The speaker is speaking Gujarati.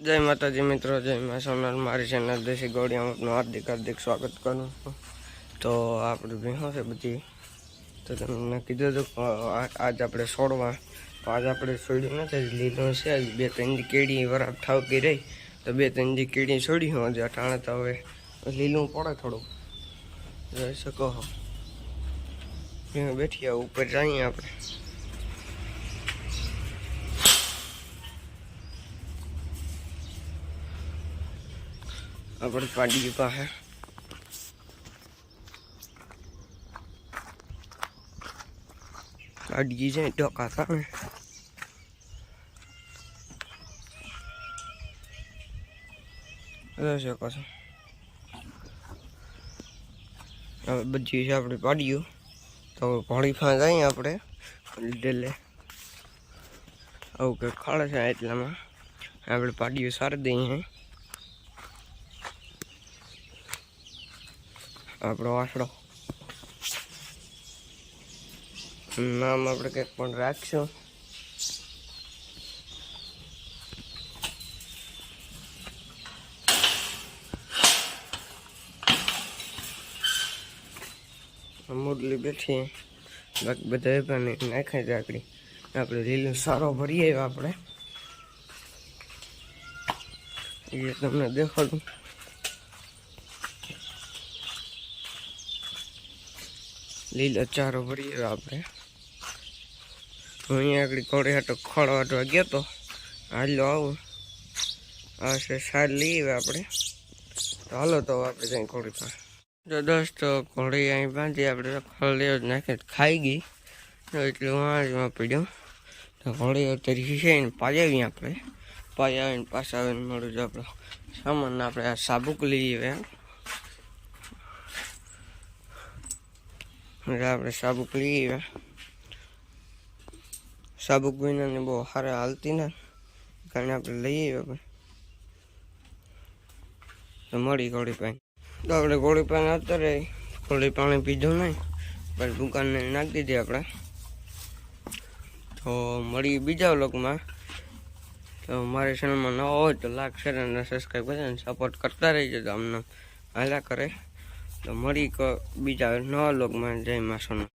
જય માતાજી મિત્રો, જય મા સોમનાથ મારી ચેનલ દેશી ગોળિયામાં હાર્દિક હાર્દિક સ્વાગત કરું છું. તો આપણે ભેહો છે બધી. તો તમને કીધું હતું આજ આપણે છોડવા તો આજ આપણે છોડ્યું નથી લીલો છે બે ત્રણ કેડી વરાપ ઠાવકી રહી. તો બે ત્રણ કેડી છોડી હું આજે અટાણે તો હવે લીલું પડે થોડું રહી શકો બેઠી ઉપર જઈએ આપણે. આપણે પાડી પાસે પાડી છે ટોકા સામે. છો? હવે બધી છે આપણે પાડ્યું તો ઘોડી ફાં જઈએ આપણે ડેલે આવું કંઈક ખાડે છે એટલામાં આપણે પાડ્યું સારી દઈએ આપણો આસડો નામ આપણે કંઈક પણ રાખશું. મુરલી બેઠી. બાકી બધા પાણી નાખે આકડી આપણે. લીલો સારો ભરીએ આપણે. એ તમને દેખાડું. લીલો ચારો ભરીએ આપણે. હું અહીંયા આગળ ઘોડે હાટો ખડ વાટવા ગયો તો, હાલો આવું. છે સાર લઈએ આપણે. તો હાલો તો આપણે ત્યાં ઘોડી પાસે. જો દોસ્તો ઘોડી અહીં બાંધી આપણે તો લેવો જ નાખે, ખાઈ ગઈ. તો એટલે વાંચમાં પડ્યો તો ઘોડી અત્યારે ખીસાઈને પાજાવી આપણે. પાજાવીને પાછા આવીને મળું છું આપણો. સામાન આપણે આ સાબુક લઈએ એટલે આપણે સાબુક લઈએ. સાબુક વિનાને બહુ સારા હાલતી ના. કારણ આપણે લઈએ આપણે તો મળી ગોળી પાણી. તો આપણે ગોળી પાણી અત્યારે ગોળી પાણી પીધું નહીં. પણ દુકાનને નાખી દીધી આપણે. તો મળી બીજા લોકમાં તો મારી ચેનલમાં ન હોય તો લાખ શેર અને સબસ્ક્રાઈબ કરીને સપોર્ટ કરતા રહીજો તો અમને હાલ્યા કરે. તો મળી બીજા નવા લોકમાં જય મા સોના.